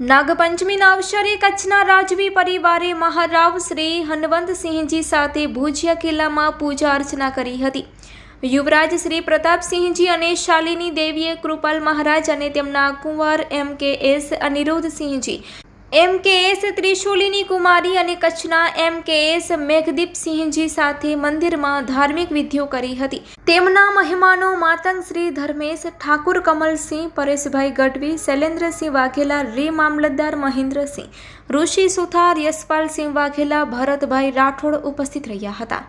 નાગપંચમીના અવસરે કચ્છના રાજવી પરિવારે મહારાવ શ્રી હનવંતસિંહજી સાથે ભુજિયા કિલ્લામાં પૂજા અર્ચના કરી હતી. યુવરાજ શ્રી પ્રતાપસિંહજી અને શાલિની દેવીએ કૃપાલ મહારાજ અને તેમના કુંવર એમ કે એસ અનિરુદ્ધસિંહજી એમ કે એસ ત્રિશૂલીની કુમારી અને કચ્છના એમ કે એસ મેઘદીપસિંહજી સાથે મંદિરમાં ધાર્મિક વિધિઓ કરી હતી. તેમના મહેમાનો માતંગ શ્રી ધર્મેશ ઠાકુર કમલસિંહ, પરેશભાઈ ગઢવી, શૈલેન્દ્રસિંહ વાઘેલા, રે મામલતદાર મહેન્દ્રસિંહ, ઋષિ સુથાર યશપાલસિંહ વાઘેલા, ભરતભાઈ રાઠોડ ઉપસ્થિત રહ્યા હતા.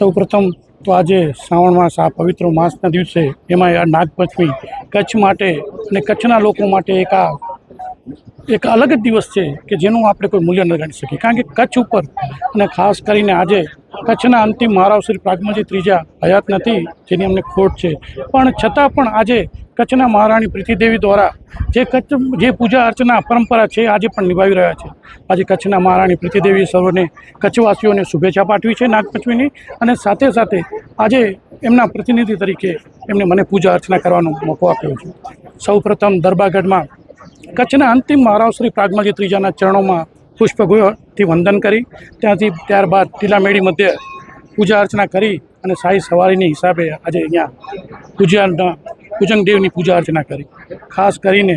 સૌપ્રથમ તો આજે શ્રાવણ માસ, આ પવિત્ર માસના દિવસે એમાં આ નાગપંચમી કચ્છ માટે અને કચ્છના લોકો માટે એક આ એક અલગ જ દિવસ છે કે જેનું આપણે કોઈ મૂલ્ય ન ગણી શકીએ. કારણ કે કચ્છ ઉપર અને ખાસ કરીને આજે કચ્છના અંતિમ મહારાવ શ્રી પ્રાગમજી ત્રીજા હયાત નથી, જેની અમને ખોટ છે. પણ છતાં પણ આજે કચ્છના મહારાણી પ્રીતિદેવી દ્વારા જે કચ્છ, જે પૂજા અર્ચના પરંપરા છે, આજે પણ નિભાવી રહ્યા છે. આજે કચ્છના મહારાણી પ્રીતિદેવી સર્વને કચ્છવાસીઓને શુભેચ્છા પાઠવી છે નાગપંચમીની અને સાથે સાથે આજે એમના પ્રતિનિધિ તરીકે એમને મને પૂજા અર્ચના કરવાનો મોકો આપ્યો છે. સૌપ્રથમ દરબારગઢમાં કચ્છના અંતિમ મહારાવ શ્રી પ્રાગમજી ત્રીજાના ચરણોમાં પુષ્પગુહથી વંદન કરી. ત્યાંથી ત્યારબાદ ટીલામેડી મધ્ય પૂજા અર્ચના કરી અને શાહી સવારીની હિસાબે આજે અહીંયા પૂજાના દેવની પૂજા અર્ચના કરી. ખાસ કરીને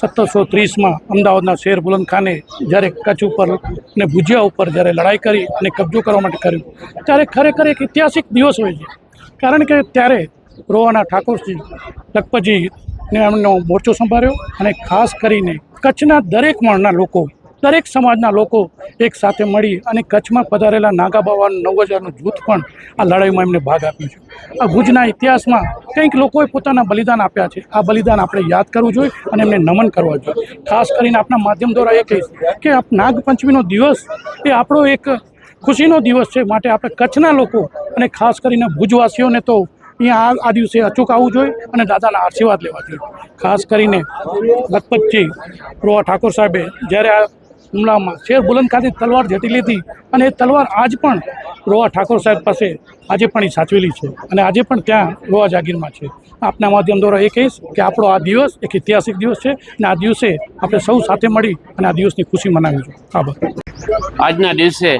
સત્તરસો ત્રીસમાં અમદાવાદના શેર બુલંદ ખાને જ્યારે કચ્છ ઉપર અને ભુજિયા ઉપર જ્યારે લડાઈ કરી અને કબજો કરવા માટે કર્યું, ત્યારે ખરેખર એક ઐતિહાસિક દિવસ હોય છે. કારણ કે ત્યારે રોવાના ઠાકોરજી, લખપતજી ને એમનો મોરચો સંભાળ્યો અને ખાસ કરીને કચ્છના દરેક વર્ણના લોકો, દરેક સમાજના લોકો એક સાથે મળી અને કચ્છમાં પધારેલા નાગા બાવાનું નવ હજારનું જૂથ પણ આ લડાઈમાં એમને ભાગ આપ્યો છે. આ ભુજના ઇતિહાસમાં કંઈક લોકોએ પોતાના બલિદાન આપ્યા છે. આ બલિદાન આપણે યાદ કરવું જોઈએ અને એમને નમન કરવા જોઈએ. ખાસ કરીને આપણા માધ્યમ દ્વારા એ કહીશ કે આપ નાગપંચમીનો દિવસ એ આપણો એક ખુશીનો દિવસ છે. માટે આપણે કચ્છના લોકો અને ખાસ કરીને ભુજવાસીઓને તો અહીંયા આ દિવસે અચૂક આવવું જોઈએ અને દાદાના આશીર્વાદ લેવા જોઈએ. ખાસ કરીને લખપતજી રોવા ઠાકોર સાહેબે જ્યારે આ હુમલામાં શેર બુલંદ ખાતે તલવાર ઝટી લીધી અને એ તલવાર આજ પણ રોવા ઠાકોર સાહેબ પાસે આજે પણ એ સાચવેલી છે અને આજે પણ ત્યાં રોવા જાગીરમાં છે. આપના માધ્યમ દ્વારા એ કહીશ કે આપણો આ દિવસ એક ઐતિહાસિક દિવસ છે અને આ દિવસે આપણે સૌ સાથે મળી અને આ દિવસની ખુશી મનાવી જોઈએ આભાર. આજના દિવસે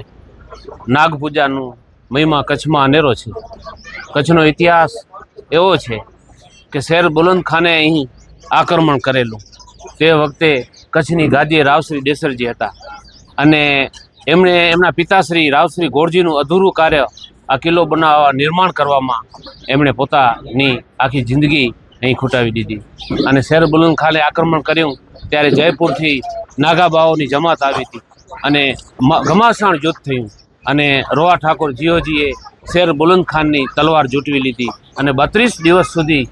નાગ પૂજાનું મહિમા કચ્છમાં અનેરો છે. કચ્છનો ઇતિહાસ એવો છે કે શેર બુલંદ ખાને અહીં આક્રમણ કરેલું. તે વખતે કચ્છની ગાદીએ રાવશ્રી દેસરજી હતા. અને એમણે એમના પિતાશ્રી રાવશ્રી ગોરજીનું અધૂરું કાર્ય આ કિલ્લો બનાવવા નિર્માણ કરવામાં એમણે પોતાની આખી જિંદગી અહીં ખૂટાવી દીધી. અને શેર બુલંદ ખાને આક્રમણ કર્યું ત્યારે જયપુરથી નાગાબાઓની જમાત આવી હતી. અને ઘમાસાણ યુદ્ધ થયું. અને રોવા ઠાકોર જીઓજીએ શેર બુલંદ ખાનની તલવાર જૂટવી લીધી અને બત્રીસ દિવસ સુધી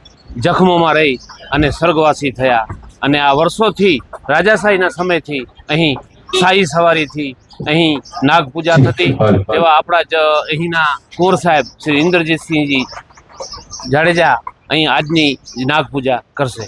જખમોમાં રહી અને સ્વર્ગવાસી થયા. અને આ વર્ષોથી રાજાશાહીના સમયથી અહીં શાહી સવારીથી અહીં નાગપૂજા થતી તેવા આપણા જ અહીંના કોર સાહેબ શ્રી ઇન્દ્રજીતસિંહજી જાડેજા અહીં આજની નાગપૂજા કરશે.